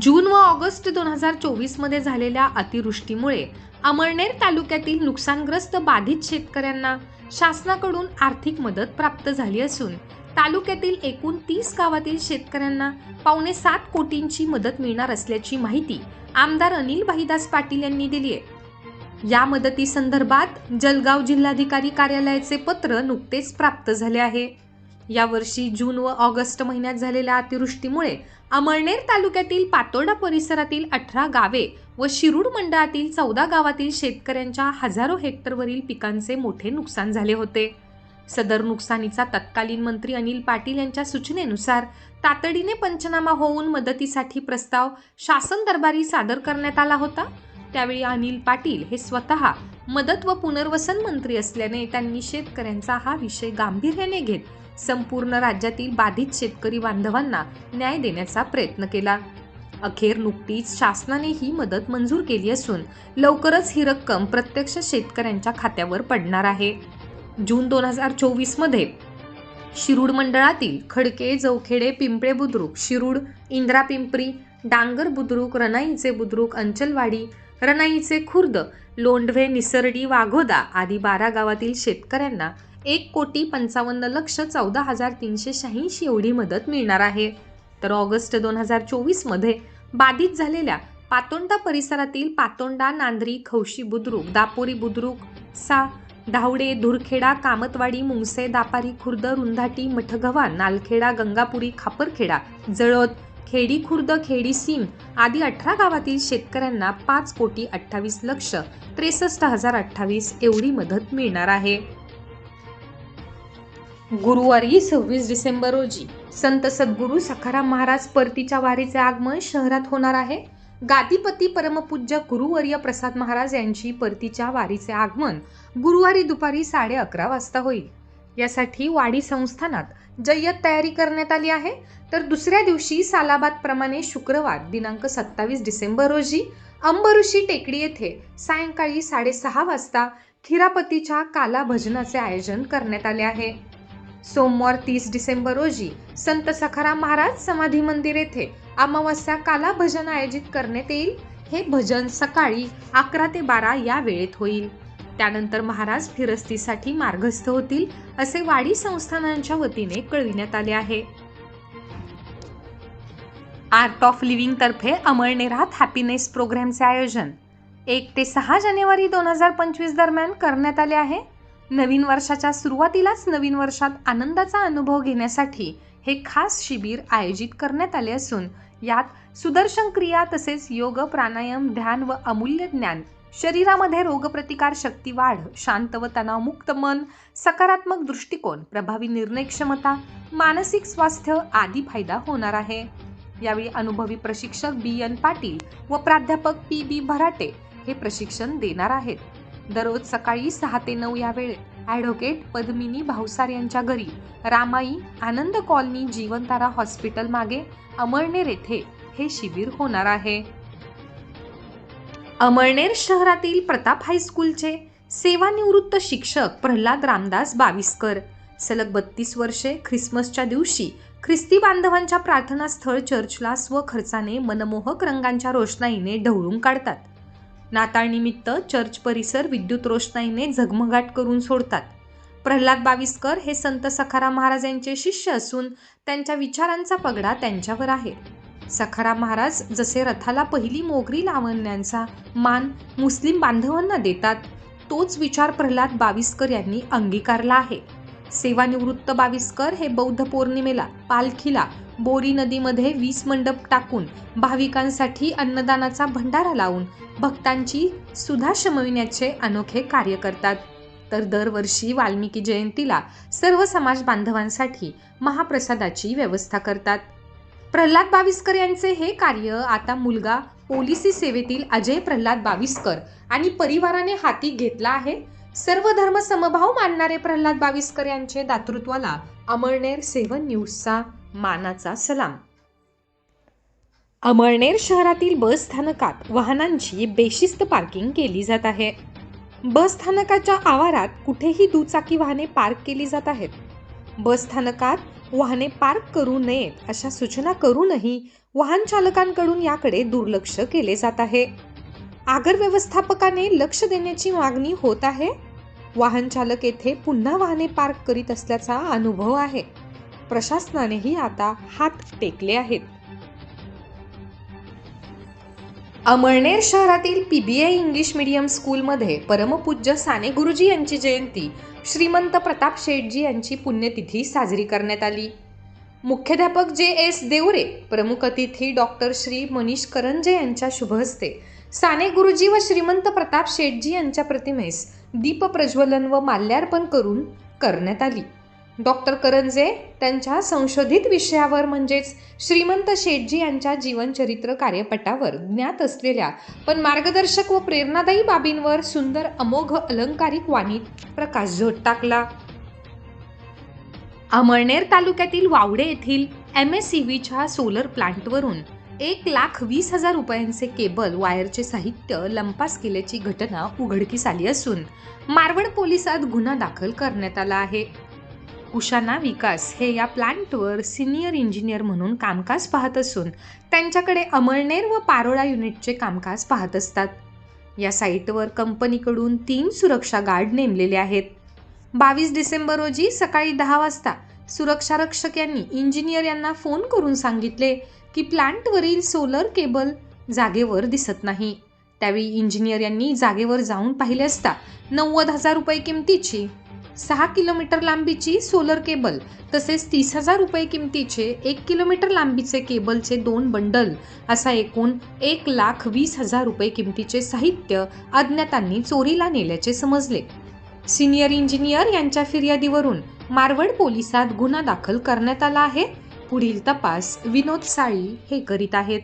जून व ऑगस्ट दोन हजार चोवीसमध्ये झालेल्या अतिवृष्टीमुळे अमळनेर तालुक्यातील नुकसानग्रस्त बाधित शेतकऱ्यांना शासनाकडून आर्थिक मदत प्राप्त झाली असून तालुक्यातील एकूण तीस गावातील शेतकऱ्यांना पावणे सात कोटींची मदत मिळणार असल्याची माहिती आमदार अनिल भाईदास पाटील यांनी दिली आहे. या मदतीसंदर्भात जलगाव जिल्हाधिकारी कार्यालयाचे पत्र नुकतेच प्राप्त झाले आहे. यावर्षी जून व ऑगस्ट महिन्यात झालेल्या अतिवृष्टीमुळे अमळनेर तालुक्यातील पातोर्डा परिसरातील अठरा गावे व शिरूड मंडळातील चौदा गावातील शेतकऱ्यांच्या हजारो हेक्टरवरील पिकांचे मोठे नुकसान झाले होते. सदर नुकसानीचा तत्कालीन मंत्री अनिल पाटील यांच्या सूचनेनुसार तातडीने पंचनामा होऊन मदतीसाठी प्रस्ताव शासन दरबारी सादर करण्यात आला होता. त्यावेळी अनिल पाटील हे स्वतः मदत व पुनर्वसन मंत्री असल्याने त्यांनी शेतकऱ्यांचा हा विषय गांभीर्याने घेत संपूर्ण राज्यातील बाधित शेतकरी बांधवांना न्याय देण्याचा प्रयत्न केला. अखेर नुकतीच शासनाने ही मदत मंजूर केली असून लवकरच ही रक्कम प्रत्यक्ष शेतकऱ्यांच्या खात्यावर पडणार आहे. जून दोन हजार चोवीसमध्ये शिरूड मंडळातील खडके जवखेडे पिंपळे बुद्रुक शिरूड इंद्रा पिंपरी डांगर बुद्रुक रनाईचे बुद्रुक अंचलवाडी रनाईचे खुर्द लोंढवे निसर्डी वाघोदा आदी बारा गावातील शेतकऱ्यांना एक कोटी पंचावन्न लक्ष चौदा हजार तीनशे शहाऐंशी एवढी मदत मिळणार आहे. तर ऑगस्ट दोन हजार चोवीसमध्ये बाधित झालेल्या पातोंडा परिसरातील पातोंडा नांद्री खौशी बुद्रुक दापोरी बुद्रुक सा धावडे धुरखेडा कामतवाडी मुंगसे दापारी खुर्द रुंधाटी मठगव्हा नालखेडा गंगापुरी खापरखेडा जळोद खेडी खुर्द खेडी सीम आदी अठरा गावातील शेतकऱ्यांना पाच कोटी अठ्ठावीस लक्ष त्रेसष्ट हजार अठ्ठावीस एवढी मदत मिळणार आहे. गुरुवारी सव्वीस डिसेंबर रोजी संत सद्गुरू सखाराम महाराज परतीच्या वारीचे आगमन शहरात होणार आहे. गादीपती परमपूज्य गुरुवर्य प्रसाद महाराज यांची परतीच्या वारीचे आगमन गुरुवारी दुपारी साडे अकरा वाजता होईल. यासाठी वाडी संस्थानात जय्यत तयारी करण्यात आली आहे. तर दुसऱ्या दिवशी सालाबाद प्रमाणे शुक्रवार दिनांक सत्तावीस डिसेंबर रोजी अंबऋषी टेकडी येथे सायंकाळी साडेसहा वाजता खिरापतीच्या काला भजनाचे आयोजन करण्यात आले आहे. सोमवार तीस डिसेंबर रोजी संत सखाराम महाराज समाधी मंदिर येथे अमावस्या काला भजन आयोजित करण्यात येईल. हे भजन सकाळी अकरा ते बारा या वेळेत होईल. त्यानंतर महाराज फिरस्तीसाठी मार्गस्थ होतील असे वाडी संस्थानांच्या वतीने कळविण्यात आले आहे. आर्ट ऑफ लिव्हिंग तर्फे अमळनेरात हॅपीनेस प्रोग्रॅमचे आयोजन एक ते सहा जानेवारी दोन हजार पंचवीस दरम्यान करण्यात आले आहे. नवीन वर्षाच्या सुरुवातीलाच नवीन वर्षात आनंदाचा अनुभव घेण्यासाठी हे खास शिबिर आयोजित करण्यात आले असून यात सुदर्शन क्रिया तसेच योग प्राणायाम ध्यान व अमूल्य ज्ञान शरीरामध्ये रोगप्रतिकार शक्ती वाढ शांत व तणावमुक्त मन सकारात्मक दृष्टिकोन प्रभावी निर्णय क्षमता मानसिक स्वास्थ्य आदी फायदा होणार आहे. यावेळी अनुभवी प्रशिक्षक बी एन पाटील व प्राध्यापक पी बी भराटे हे प्रशिक्षण देणार आहेत. दररोज सकाळी सहा ते नऊ या वेळेत. ॲडव्होकेट पद्मिनी भावसार यांच्या घरी. रामाई आनंद कॉलनी जीवनतारा हॉस्पिटल मागे अमळनेर येथे हे शिबिर होणार आहे. अमळनेर शहरातील प्रताप हायस्कूलचे सेवानिवृत्त शिक्षक प्रल्हाद रामदास बाविस्कर. सलग बत्तीस वर्षे ख्रिसमसच्या दिवशी ख्रिस्ती बांधवांच्या प्रार्थनास्थळ चर्चला स्वखर्चाने मनमोहक रंगांच्या रोषणाईने ढवळून काढतात. नाताळनिमित्त चर्च परिसर विद्युत रोषणाईने झगमगाट करून सोडतात. प्रल्हाद बाविस्कर हे संत सखाराम महाराज यांचे शिष्य असून त्यांच्या विचारांचा पगडा त्यांच्यावर आहे. सखाराम महाराज जसे रथाला पहिली मोगरी लावण्याचा मान मुस्लिम बांधवांना देतात तोच विचार प्रल्हाद बाविस्कर यांनी अंगीकारला आहे. सेवानिवृत्त बाविस्कर हे बौद्ध पौर्णिमेला पालखीला बोरी नदीमध्ये वीस मंडप टाकून भाविकांसाठी अन्नदानाचा भंडारा लावून भक्तांची सुधा शमविण्याचे अनोखे कार्य करतात. तर दरवर्षी वाल्मिकी जयंतीला सर्व समाज बांधवांसाठी महाप्रसादाची व्यवस्था करतात. प्रल्हाद बाविस्कर यांचे हे कार्य आता मुलगा पोलिसी सेवेतील अजय प्रल्हाद बाविस्कर आणि परिवाराने हाती घेतला आहे. सर्व धर्म समभाव मानणारे प्रल्हाद बाविस्कर यांचे दातृत्वाला अमळनेर सेवन न्यूजचा मानाचा सलाम. अमळनेर शहरातील बस स्थानकात वाहनांची बेशिस्त पार्किंग केली जात आहे. बस स्थानकाच्या आवारात कुठेही दुचाकी वाहने पार्क केली जात आहेत. बस स्थानकात वाहने पार्क करू नयेत अशा सूचना करूनही वाहन चालकांकडून याकडे दुर्लक्ष केले जात आहे. आगर व्यवस्थापकाने लक्ष देण्याची मागणी होत आहे. वाहन चालक येथे पुन्हा वाहने पार्क करीत असल्याचा अनुभव आहे. प्रशासनानेही आता हात टेकले आहेत. अमळनेर शहरातील पीबीआय इंग्लिश मीडियम स्कूलमध्ये परमपूज्य साने गुरुजी यांची जयंती श्रीमंत प्रताप शेठजी यांची पुण्यतिथी साजरी करण्यात आली. मुख्याध्यापक जे एस देवरे प्रमुख अतिथी डॉक्टर श्री मनीष करंजे यांच्या शुभहस्ते साने गुरुजी व श्रीमंत प्रताप शेठजी यांच्या प्रतिमेस दीप प्रज्वलन व माल्यार्पण करून करण्यात आली. डॉक्टर करंजे त्यांच्या संशोधित विषयावर म्हणजेच श्रीमंत शेटजी यांच्या जीवनचरित्र कार्यपटावर ज्ञात असलेल्या पण मार्गदर्शक व प्रेरणादायी बाबींवर सुंदर अमोघ अलंकारिक वाणीत प्रकाश प्रकाशझोत टाकला. अमळनेर तालुक्यातील वावडे येथील एम एस सी व्हीच्या सोलर प्लांटवरून एक लाख वीस हजार रुपयांचे केबल वायरचे साहित्य लंपास केल्याची घटना उघडकीस आली असून मारवड पोलिसात गुन्हा दाखल करण्यात आला आहे. उषाना विकास हे या प्लांटवर सिनियर इंजिनियर म्हणून कामकाज पाहत असून त्यांच्याकडे अमळनेर व पारोळा युनिटचे कामकाज पाहत असतात. या साईटवर कंपनीकडून तीन सुरक्षा गार्ड नेमलेले आहेत. बावीस डिसेंबर रोजी सकाळी दहा वाजता सुरक्षा रक्षक यांनी इंजिनियर यांना फोन करून सांगितले की प्लांटवरील सोलर केबल जागेवर दिसत नाही. त्यावेळी इंजिनियर यांनी जागेवर जाऊन पाहिले असता नव्वद हजार रुपये किमतीची सहा किलोमीटर लांबीची सोलर केबल तसेच तीस हजार रुपये किमतीचे एक किलोमीटर लांबीचे केबलचे दोन बंडल असा एकूण एक लाख वीस हजार रुपये किमतीचे साहित्य अज्ञातांनी चोरीला नेल्याचे समजले. सिनियर इंजिनियर यांच्या फिर्यादीवरून मारवड पोलिसात गुन्हा दाखल करण्यात आला आहे. पुढील तपास विनोद साळी हे करीत आहेत.